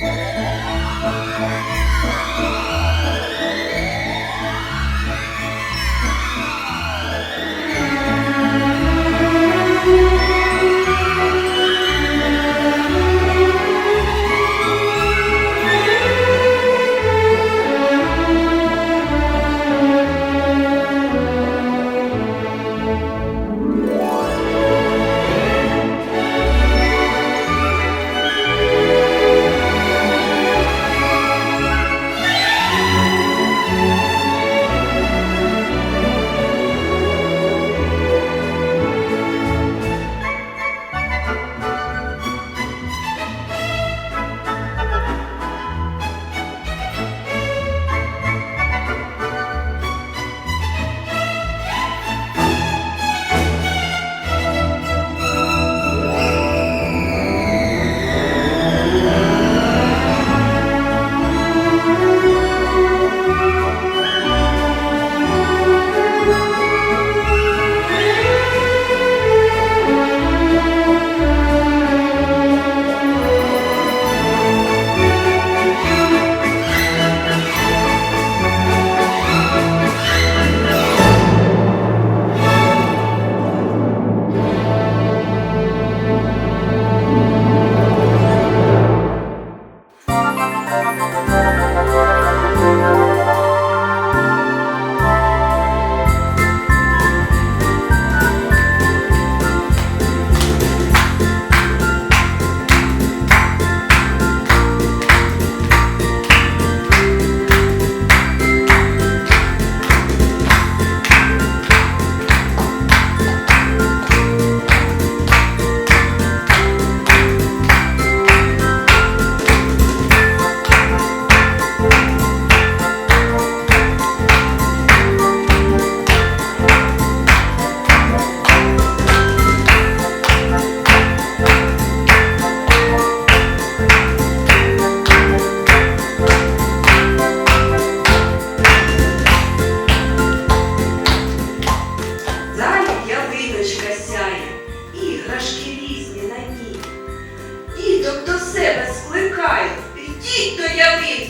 Thank you.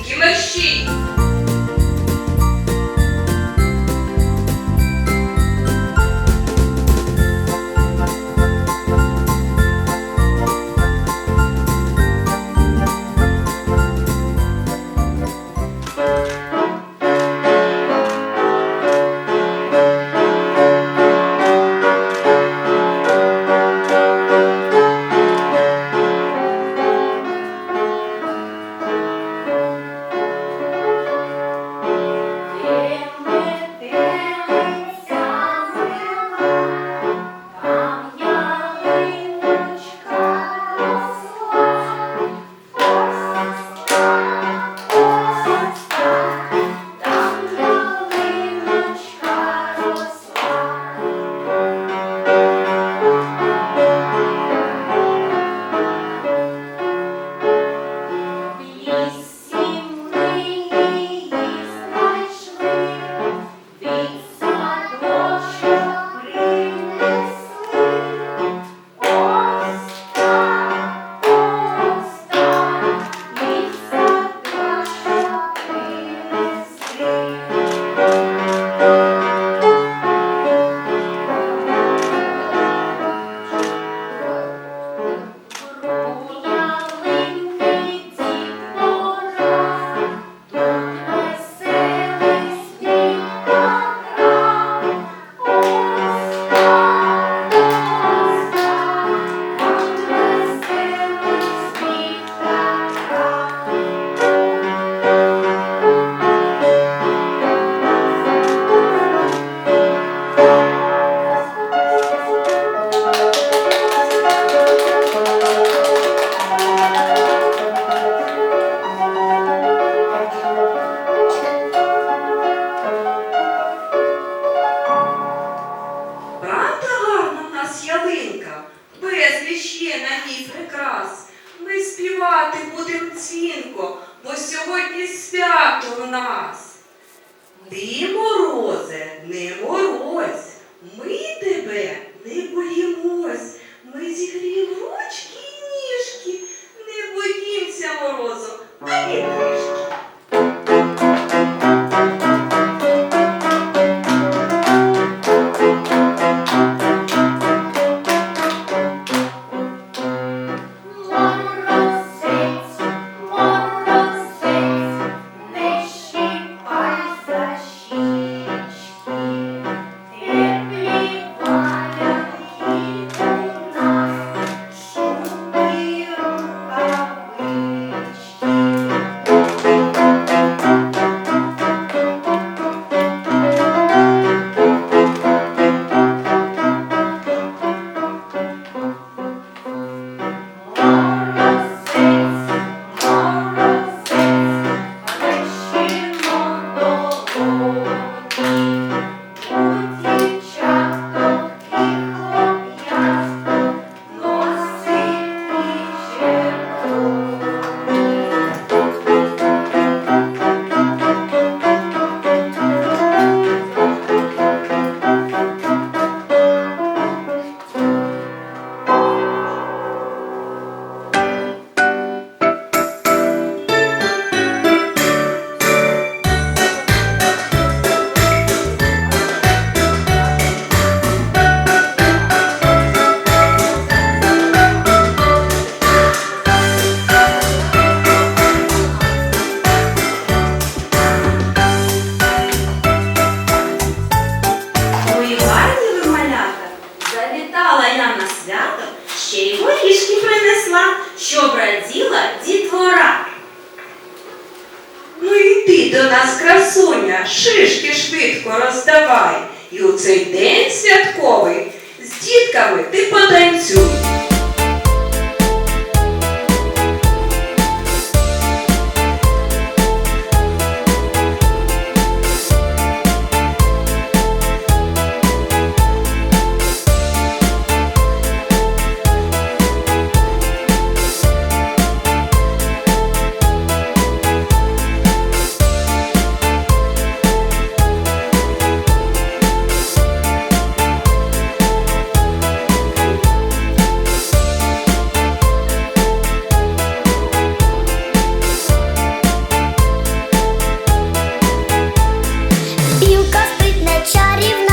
Ялинки мерщій. красуня, шишки швидко роздавай. І у цей день святковий з дітками ти потанцюй. чарівний.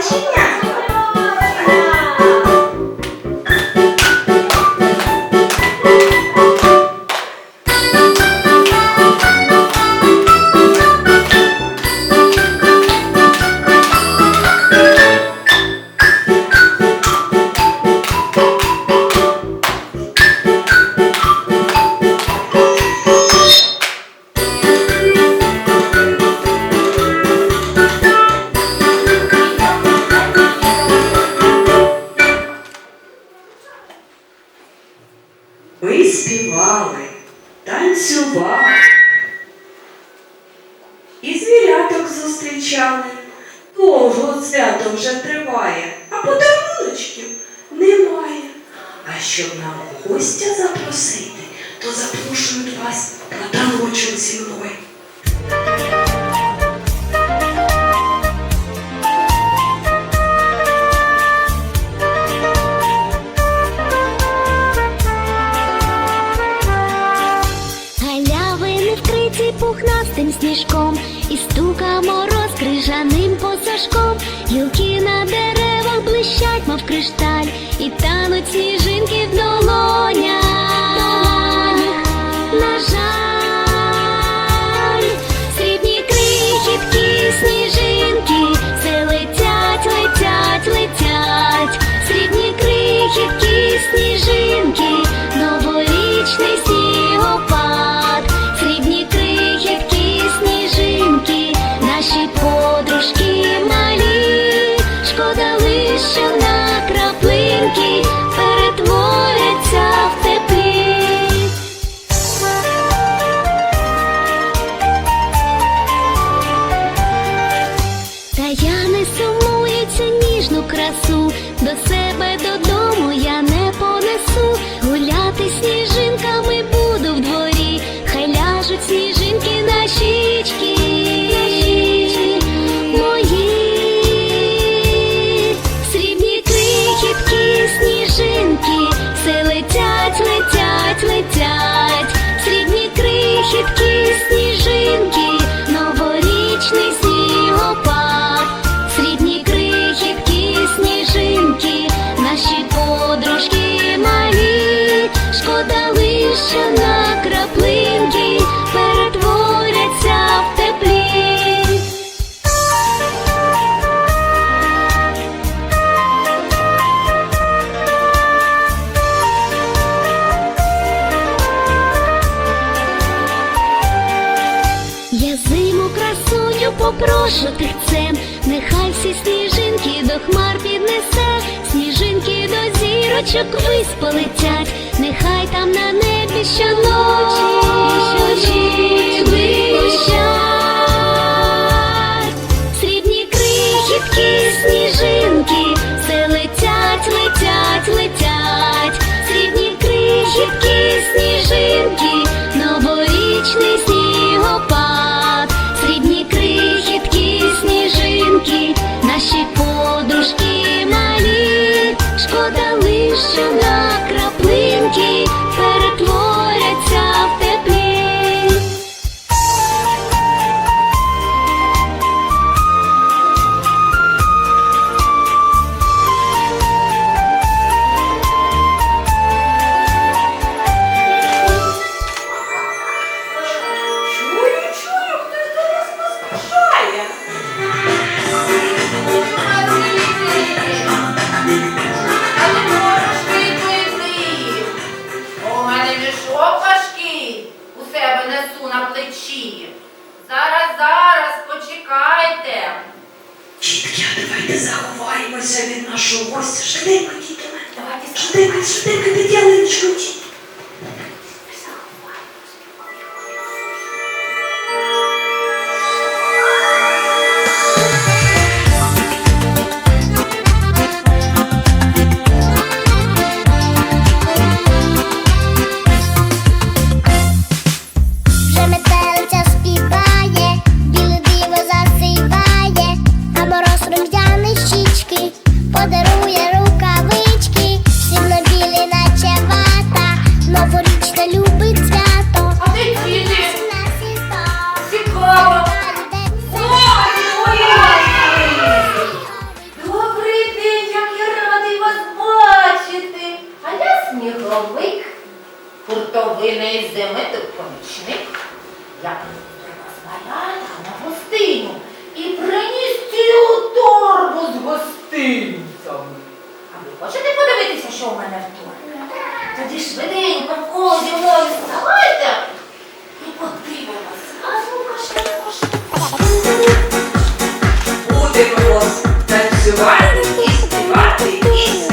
Gatinha! гостя запросити, то запрошують вас на таночок зі мною. Зірочок вись полетять, нехай там на небі щоночі, щоночі блищать. Срібні крихітки, сніжинки, все летять, летять, летять. Срібні крихітки, сніжинки, Дітки, давайте заховаємося від нашого гостя. Швиденько, діти. Швиденько, швиденько під ялиночкою. Хуртовини зими тут помічник. Я вас малята на гостину і приніс цілу торбу з гостинцями. А ви хочете подивитися, що в мене в торбі? Тоді швиденько в коло зі мною вставайте і подивимося. А ну-ка, швидко, швидко. Будемо танцювати і співати, і